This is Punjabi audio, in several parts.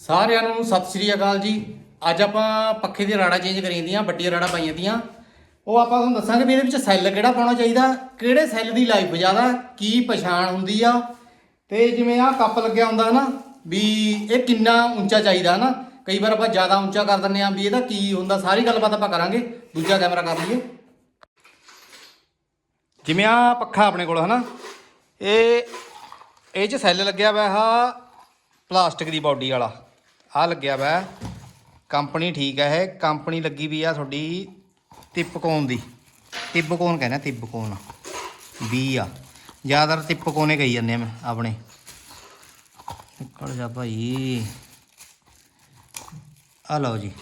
ਸਾਰਿਆਂ ਨੂੰ ਸਤਿ ਸ਼੍ਰੀ ਅਕਾਲ ਜੀ। ਅੱਜ ਆਪਾਂ ਪੱਖੇ ਦੀ ਰਾੜਾ ਚੇਂਜ ਕਰੀਆਂ ਦੀਆਂ, ਵੱਡੀਆਂ ਰਾੜਾ ਪਾਈਆਂ ਦੀਆਂ। ਉਹ ਆਪਾਂ ਤੁਹਾਨੂੰ ਦੱਸਾਂਗੇ ਵੀ ਇਹਦੇ ਵਿੱਚ ਸੈੱਲ ਕਿਹੜਾ ਪਾਉਣਾ ਚਾਹੀਦਾ, ਕਿਹੜੇ ਸੈੱਲ ਦੀ ਲਾਈਫ ਜ਼ਿਆਦਾ, ਕੀ ਪਛਾਣ ਹੁੰਦੀ ਆ। ਤੇ ਜਿਵੇਂ ਆਹ ਕੱਪ ਲੱਗਿਆ ਹੁੰਦਾ ਨਾ, ਵੀ ਇਹ ਕਿੰਨਾ ਉੱਚਾ ਚਾਹੀਦਾ ਨਾ। ਕਈ ਵਾਰ ਆਪਾਂ ਜ਼ਿਆਦਾ ਉੱਚਾ ਕਰ ਦਿੰਦੇ ਆ ਵੀ ਇਹਦਾ ਕੀ ਹੁੰਦਾ, ਸਾਰੀ ਗੱਲਬਾਤ ਆਪਾਂ ਕਰਾਂਗੇ। ਦੂਜਾ ਕੈਮਰਾ ਕਰ ਲਈਏ। ਜਿਵੇਂ ਆ ਪੱਖਾ ਆਪਣੇ ਕੋਲ, ਹਨਾ। ਇਹ ਇਹ ਚ ਸੈੱਲ ਲੱਗਿਆ ਹੋਇਆ ਆ ਪਲਾਸਟਿਕ ਦੀ ਬਾਡੀ ਵਾਲਾ। ਆ ਲੱਗਿਆ ਵਾ। ਕੰਪਨੀ ਠੀਕ ਹੈ ਇਹ। ਕੰਪਨੀ ਲੱਗੀ ਵੀ ਆ ਤੁਹਾਡੀ ਤਿਪਕੋਨ ਦੀ। ਤਿਬਕੋਨ ਕਹਿੰਦੇ ਆ ਤਿਬਕੋਨ 20 ਆ। ਜ਼ਿਆਦਾਤਰ ਤਿੱਪਕੋਨੇ ਕਹੀ ਜਾਂਦੇ ਆ ਮੈਂ ਆਪਣੇ। ਨਿਕਲ ਜਾ ਭਾਈ। ਆ ਲਓ ਜੀ।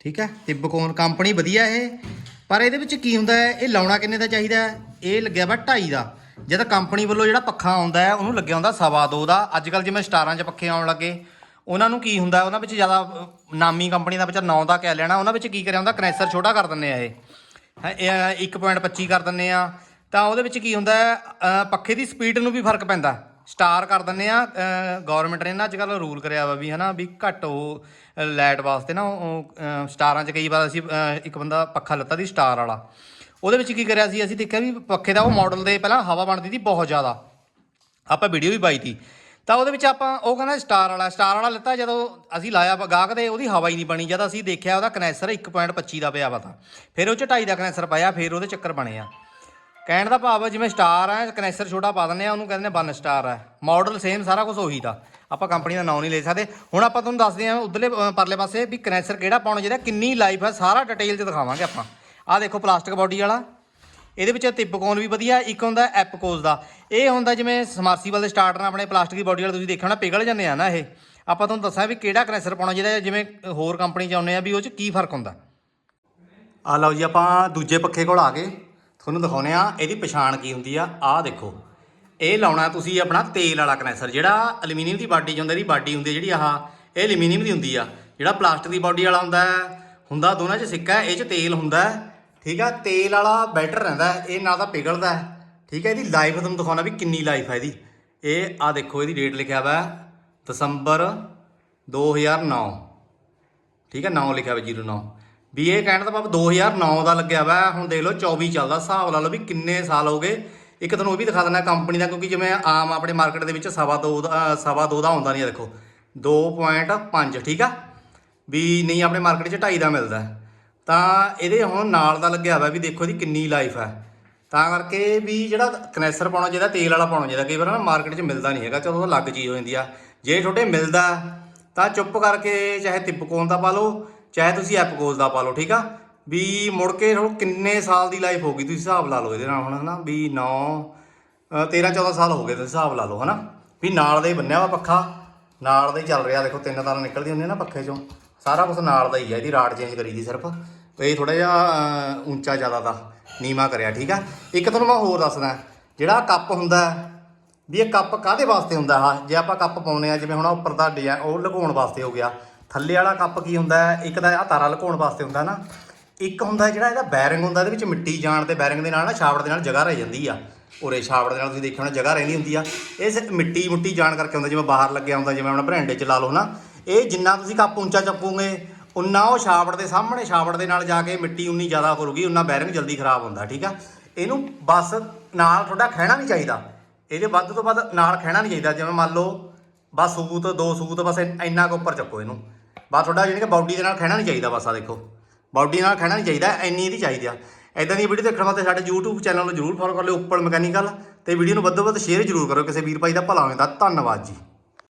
ਠੀਕ ਹੈ ਤਿਬਕੋਨ ਕੰਪਨੀ ਵਧੀਆ ਇਹ। ਪਰ ਇਹਦੇ ਵਿੱਚ ਕੀ ਹੁੰਦਾ ਹੈ? ਇਹ ਲਾਉਣਾ ਕਿੰਨੇ ਦਾ ਚਾਹੀਦਾ ਇਹ ਲੱਗਿਆ ਵਾ 2.5 ਦਾ। ਜਦ ਕੰਪਨੀ ਵੱਲੋਂ ਜਿਹੜਾ ਪੱਖਾ ਆਉਂਦਾ ਹੈ, ਉਹਨੂੰ ਲੱਗਿਆ ਹੁੰਦਾ ਸਵਾ ਦੋ ਦਾ। ਅੱਜ ਕੱਲ ਜਿਵੇਂ ਸਟਾਰਾਂ 'ਚ ਪੱਖੇ ਆਉਣ ਲੱਗੇ ਉਹਨਾਂ ਨੂੰ ਕੀ ਹੁੰਦਾ ਉਹਨਾਂ ਵਿੱਚ ਜ਼ਿਆਦਾ ਨਾਮੀ ਕੰਪਨੀ ਦਾ ਵਿੱਚ 9 ਦਾ ਕਹਿ ਲੈਣਾ ਉਹਨਾਂ ਵਿੱਚ ਕੀ ਕਰਿਆ ਹੁੰਦਾ ਕਨੈਸਰ ਛੋਟਾ ਕਰ ਦਿੰਦੇ ਆ ਇਹ। ਹੈਂ, ਇਹ 1.25 ਕਰ ਦਿੰਦੇ ਆ। ਤਾਂ ਉਹਦੇ ਵਿੱਚ ਕੀ ਹੁੰਦਾ ਪੱਖੇ ਦੀ ਸਪੀਡ ਨੂੰ ਵੀ ਫ਼ਰਕ ਪੈਂਦਾ। ਸਟਾਰ ਕਰ ਦਿੰਦੇ ਆ ਗਵਰਨਮੈਂਟ ਨੇ ਨਾ ਅੱਜ ਕੱਲ ਰੂਲ ਕਰਿਆ ਵਾ ਵੀ ਹਨਾ ਵੀ ਘੱਟ ਉਹ ਲਾਈਟ ਵਾਸਤੇ ਨਾ ਉਹ ਸਟਾਰਾਂ 'ਚ ਕਈ ਵਾਰ ਅਸੀਂ ਇੱਕ ਬੰਦਾ ਪੱਖਾ ਲੱਤਾ ਦੀ ਸਟਾਰ ਵਾਲਾ। ਉਹਦੇ ਵਿੱਚ ਕੀ ਕਰਿਆ ਸੀ ਅਸੀਂ ਦੇਖਿਆ ਵੀ ਪੱਖੇ ਦਾ ਉਹ ਮਾਡਲ ਦੇ ਪਹਿਲਾਂ ਹਵਾ ਬਣਦੀ ਸੀ ਬਹੁਤ ਜ਼ਿਆਦਾ। ਆਪਾਂ ਵੀਡੀਓ ਵੀ ਪਾਈ ਤੀ। ਤਾਂ ਉਹਦੇ ਵਿੱਚ ਆਪਾਂ ਉਹ ਕਹਿੰਦਾ ਸਟਾਰ ਵਾਲਾ ਸਟਾਰ ਵਾਲਾ ਲਿੱਤਾ ਜਦੋਂ ਅਸੀਂ ਲਾਇਆ ਗਾਹਕ ਦੇ, ਉਹਦੀ ਹਵਾ ਹੀ ਨਹੀਂ ਬਣੀ। ਜਦ ਅਸੀਂ ਦੇਖਿਆ ਉਹਦਾ ਕਨੈਸਰ 1.25 ਦਾ ਪਿਆ ਵਾ ਤਾਂ। ਫਿਰ ਉਹ ਚ 2.5 ਦਾ ਕਨੈਸਰ ਪਾਇਆ, ਫਿਰ ਉਹਦੇ ਚੱਕਰ ਬਣੇ ਆ। ਕਹਿਣ ਦਾ ਭਾਵ ਜਿਵੇਂ ਸਟਾਰ ਹੈ ਕਨੈਸਰ ਛੋਟਾ ਪਾ ਦਿੰਦੇ ਆ, ਉਹਨੂੰ ਕਹਿੰਦੇ ਨੇ ਵਨ ਸਟਾਰ ਹੈ ਮਾਡਲ ਸੇਮ ਸਾਰਾ ਕੁਝ ਉਹੀ ਦਾ। ਆਪਾਂ ਕੰਪਨੀ ਦਾ ਨਾਮ ਨਹੀਂ ਲੈ ਸਕਦੇ। ਹੁਣ ਆਪਾਂ ਤੁਹਾਨੂੰ ਦੱਸਦੇ ਹਾਂ ਉਧਰਲੇ ਪਰਲੇ ਪਾਸੇ ਵੀ ਕਨੈਸਰ ਕਿਹੜਾ ਪਾਉਣਾ ਚਾਹੀਦਾ, ਕਿੰਨੀ ਲਾਈਫ ਹੈ ਸਾਰਾ ਡਿਟੇਲ 'ਚ ਦਿਖਾਵਾਂਗੇ ਆਪਾਂ। ਆਹ ਦੇਖੋ ਪਲਾਸਟਿਕ ਬਾਡੀ ਵਾਲਾ। ਇਹਦੇ ਵਿੱਚ ਤਿੱਪਕੋਨ ਵੀ ਵਧੀਆ, ਇੱਕ ਹੁੰਦਾ ਐਪਕੋਸ ਦਾ। ਇਹ ਹੁੰਦਾ ਜਿਵੇਂ ਸਮਰਸੀਬਲ ਦੇ ਸਟਾਰਟਰ ਨਾਲ ਆਪਣੇ ਪਲਾਸਟਿਕ ਦੀ ਬਾਡੀ ਵਾਲਾ, ਤੁਸੀਂ ਦੇਖਿਆ ਹੋਣਾ, ਪਿਘਲ ਜਾਂਦੇ ਆ ਨਾ ਇਹ। ਆਪਾਂ ਤੁਹਾਨੂੰ ਦੱਸਾਂ ਵੀ ਕਿਹੜਾ ਕਨੈਸਰ ਪਾਉਣਾ ਚਾਹੀਦਾ ਜਿਵੇਂ ਹੋਰ ਕੰਪਨੀ ਚ ਆਉਂਦੇ ਆ ਵੀ ਉਹ ਚ ਕੀ ਫ਼ਰਕ ਹੁੰਦਾ। ਆ ਲਓ ਜੀ, ਆਪਾਂ ਦੂਜੇ ਪੱਖੇ ਕੋਲ ਆ ਗਏ ਤੁਹਾਨੂੰ ਦਿਖਾਉਨੇ ਆ ਇਹਦੀ ਪਛਾਣ ਕੀ ਹੁੰਦੀ ਆ। ਆਹ ਦੇਖੋ, ਇਹ ਲਾਉਣਾ ਤੁਸੀਂ ਆਪਣਾ ਤੇਲ ਵਾਲਾ ਕਨੈਸਰ ਜਿਹੜਾ ਐਲੂਮੀਨੀਅਮ ਦੀ ਬਾਡੀ ਚ ਹੁੰਦਾ, ਇਹਦੀ ਬਾਡੀ ਹੁੰਦੀ ਆ ਜਿਹੜੀ ਆਹ, ਇਹ ਐਲੂਮੀਨੀਅਮ ਦੀ ਹੁੰਦੀ ਆ। ਜਿਹੜਾ ਪਲਾਸਟਿਕ ਦੀ ਬਾਡੀ ਵਾਲਾ ਹੁੰਦਾ ਹੁੰਦਾ ਦੋਨਾਂ 'ਚ ਸਿੱਕਾ ਇਹ 'ਚ ਤੇਲ ਹੁੰਦਾ ਠੀਕ ਆ? ਤੇਲ ਵਾਲਾ ਬੈਟਰ ਰਹਿੰਦਾ ਇਹ ਨਾ ਤਾਂ ਪਿਘਲਦਾ ਠੀਕ ਹੈ ਇਹਦੀ ਲਾਈਫ ਤੁਹਾਨੂੰ ਦਿਖਾਉਣਾ ਵੀ ਕਿੰਨੀ ਲਾਈਫ ਹੈ ਇਹਦੀ। ਇਹ ਆ ਦੇਖੋ ਇਹਦੀ ਡੇਟ ਲਿਖਿਆ ਹੋਇਆ ਹੈ, ਦਸੰਬਰ 2009 ਠੀਕ ਹੈ 9 ਲਿਖਿਆ ਹੋਇਆ 09 ਵੀ ਇਹ ਕਹਿਣ ਦਾ ਭਾਵ 2009 ਦਾ ਲੱਗਿਆ ਵਾ ਹੁਣ ਦੇਖ ਲਓ 24 ਚੱਲਦਾ ਹਿਸਾਬ ਲਾ ਲਓ ਵੀ ਕਿੰਨੇ ਸਾਲ ਹੋ ਗਏ। ਇੱਕ ਤੁਹਾਨੂੰ ਉਹ ਵੀ ਦਿਖਾ ਦਿੰਦਾ ਕੰਪਨੀ ਦਾ ਕਿਉਂਕਿ ਜਿਵੇਂ ਆਮ ਆਪਣੇ ਮਾਰਕੀਟ ਦੇ ਵਿੱਚ ਸਵਾ ਦੋ ਦਾ ਸਵਾ ਦੋ ਦਾ ਆਉਂਦਾ ਨਹੀਂ ਆ ਦੇਖੋ। 2.5 ਠੀਕ ਆ? ਵੀ ਨਹੀਂ ਆਪਣੇ ਮਾਰਕੀਟ 'ਚ 2.5 ਦਾ ਮਿਲਦਾ ਤਾਂ ਇਹਦੇ ਹੁਣ ਨਾਲ ਦਾ ਲੱਗਿਆ ਹੋਇਆ ਵੀ ਦੇਖੋ ਇਹਦੀ ਕਿੰਨੀ ਲਾਈਫ ਹੈ ਤਾਂ ਕਰਕੇ ਵੀ ਜਿਹੜਾ ਕਨੈਸਰ ਪਾਉਣਾ ਚਾਹੀਦਾ, ਤੇਲ ਵਾਲਾ ਪਾਉਣਾ ਚਾਹੀਦਾ, ਕਈ ਵਾਰ ਨਾ ਮਾਰਕੀਟ 'ਚ ਮਿਲਦਾ ਨਹੀਂ ਹੈਗਾ, ਚਲੋ ਉਹ ਅਲੱਗ ਚੀਜ਼ ਹੋ ਜਾਂਦੀ ਆ। ਜੇ ਤੁਹਾਡੇ ਮਿਲਦਾ, ਤਾਂ ਚੁੱਪ ਕਰਕੇ ਚਾਹੇ ਤਿਪਕੋਨ ਦਾ ਪਾ ਲਓ, ਚਾਹੇ ਤੁਸੀਂ ਐਪਕੋਸ ਦਾ ਪਾ ਲਓ, ਠੀਕ ਆ? ਵੀ ਮੁੜ ਕੇ ਹੁਣ ਕਿੰਨੇ ਸਾਲ ਦੀ ਲਾਈਫ ਹੋ ਗਈ, ਤੁਸੀਂ ਹਿਸਾਬ ਲਾ ਲਓ ਇਹਦੇ ਨਾਲ ਹੁਣ, ਹਨਾ? ਵੀ 9 13 14 ਸਾਲ ਹੋ ਗਏ ਤੁਸੀਂ ਹਿਸਾਬ ਲਾ ਲਓ, ਹਨਾ? ਵੀ ਨਾਲ ਦਾ ਹੀ ਬੰਨਿਆ ਵਾ ਪੱਖਾ, ਨਾਲ ਦਾ ਹੀ ਚੱਲ ਰਿਹਾ, ਦੇਖੋ ਤਿੰਨ ਤਾਰਾਂ ਨਿਕਲਦੀਆਂ ਹੁੰਦੀਆਂ ਨਾ ਪੱਖੇ ਚੋਂ। ਸਾਰਾ ਕੁਝ ਨਾਲ ਦਾ ਹੀ ਹੈ ਇਹਦੀ ਰਾਡ ਚੇਂਜ ਕਰੀ ਦੀ ਸਿਰਫ। ਇਹ ਥੋੜਾ ਜਿਹਾ ਉੱਚਾ ਜ਼ਿਆਦਾ ਦਾ ਨੀਵਾ ਕਰਿਆ, ਠੀਕ ਆ? ਇੱਕ ਤੁਹਾਨੂੰ ਮੈਂ ਹੋਰ ਦੱਸਦਾ, ਜਿਹੜਾ ਕੱਪ ਹੁੰਦਾ, ਵੀ ਇਹ ਕੱਪ ਕਾਹਦੇ ਵਾਸਤੇ ਹੁੰਦਾ ਆ ਜੇ ਆਪਾਂ ਕੱਪ ਪਾਉਨੇ ਆ ਜਿਵੇਂ ਹੁਣ ਉੱਪਰ ਦਾ ਡਿਜ਼ਾਈਨ ਉਹ ਲੁਕਾਉਣ ਵਾਸਤੇ ਹੋ ਗਿਆ। ਥੱਲੇ ਵਾਲਾ ਕੱਪ ਕੀ ਹੁੰਦਾ, ਇੱਕ ਤਾਂ ਆ ਤਾਰਾ ਲੁਕਾਉਣ ਵਾਸਤੇ ਹੁੰਦਾ ਨਾ। ਇੱਕ ਹੁੰਦਾ ਜਿਹੜਾ ਇਹਦਾ ਬੈਰਿੰਗ ਹੁੰਦਾ, ਇਹਦੇ ਵਿੱਚ ਮਿੱਟੀ ਜਾਣ ਤੇ ਬੈਰਿੰਗ ਦੇ ਨਾਲ ਨਾ ਛਾਵੜ ਦੇ ਨਾਲ ਜਗ੍ਹਾ ਰਹਿ ਜਾਂਦੀ ਆ। ਉਰੇ ਛਾਵੜ ਦੇ ਨਾਲ ਤੁਸੀਂ ਦੇਖਿਆ ਹੋਣਾ ਜਗ੍ਹਾ ਰਹਿੰਦੀ ਹੁੰਦੀ ਆ। ਇਹ ਸਿਰਫ ਮਿੱਟੀ ਮੁੱਟੀ ਜਾਣ ਕਰਕੇ ਹੁੰਦਾ, ਜਿਵੇਂ ਬਾਹਰ ਲੱਗਿਆ ਹੁੰਦਾ, ਜਿਵੇਂ ਆਪਣਾ ਬਰਾਂਡੇ 'ਚ ਲਾ ਲਓ ਨਾ। ਇਹ ਜਿੰਨਾ ਤੁਸੀਂ ਕੱਪ ਉੱਚਾ ਚੱਕੋਗੇ ਉਨਾ ਉਹ ਛਾਵੜ ਦੇ ਸਾਹਮਣੇ ਛਾਵੜ ਦੇ ਨਾਲ ਜਾ ਕੇ ਮਿੱਟੀ ਉਨੀ ਜ਼ਿਆਦਾ ਕਰੂਗੀ ਉਨਾ ਬੈਰਿੰਗ ਜਲਦੀ ਖਰਾਬ ਹੁੰਦਾ, ਠੀਕ ਆ? ਇਹਨੂੰ ਬਸ ਨਾਲ ਤੁਹਾਡਾ ਖਹਿਣਾ ਨਹੀਂ ਚਾਹੀਦਾ। ਇਹਦੇ ਵੱਧ ਤੋਂ ਵੱਧ ਨਾਲ ਖਹਿਣਾ ਨਹੀਂ ਚਾਹੀਦਾ, ਜਿਵੇਂ ਮੰਨ ਲਓ ਬਸ ਸੂਤ ਦੋ ਸੂਤ ਬਸ ਇੰਨ- ਇੰਨਾ ਕੁ ਉੱਪਰ ਚੱਕੋ ਇਹਨੂੰ। ਬਸ ਤੁਹਾਡਾ ਜਾਣੀ ਕਿ ਬਾਡੀ ਦੇ ਨਾਲ ਖਹਿਣਾ ਨਹੀਂ ਚਾਹੀਦਾ ਬਸ ਆ ਦੇਖੋ। ਬਾਡੀ ਨਾਲ ਖਹਿਣਾ ਨਹੀਂ ਚਾਹੀਦਾ, ਇੰਨੀ ਇਹਦੀ ਚਾਹੀਦੀ ਆ। ਇਦਾਂ ਦੀ ਵੀਡੀਓ ਦੇਖਣ ਵਾਸਤੇ ਸਾਡੇ YouTube ਚੈਨਲ ਨੂੰ ਜਰੂਰ ਫੋਲੋ ਕਰ ਲਿਓ, ਉੱਪਰ ਮਕੈਨੀਕਲ, ਤੇ ਵੀਡੀਓ ਨੂੰ ਵੱਧ ਤੋਂ ਵੱਧ ਸ਼ੇਅਰ ਜਰੂਰ ਕਰੋ ਕਿਸੇ ਵੀਰ ਭਾਈ ਦਾ ਭਲਾ ਹੋਵੇ ਤਾਂ ਧੰਨਵਾਦ ਜੀ।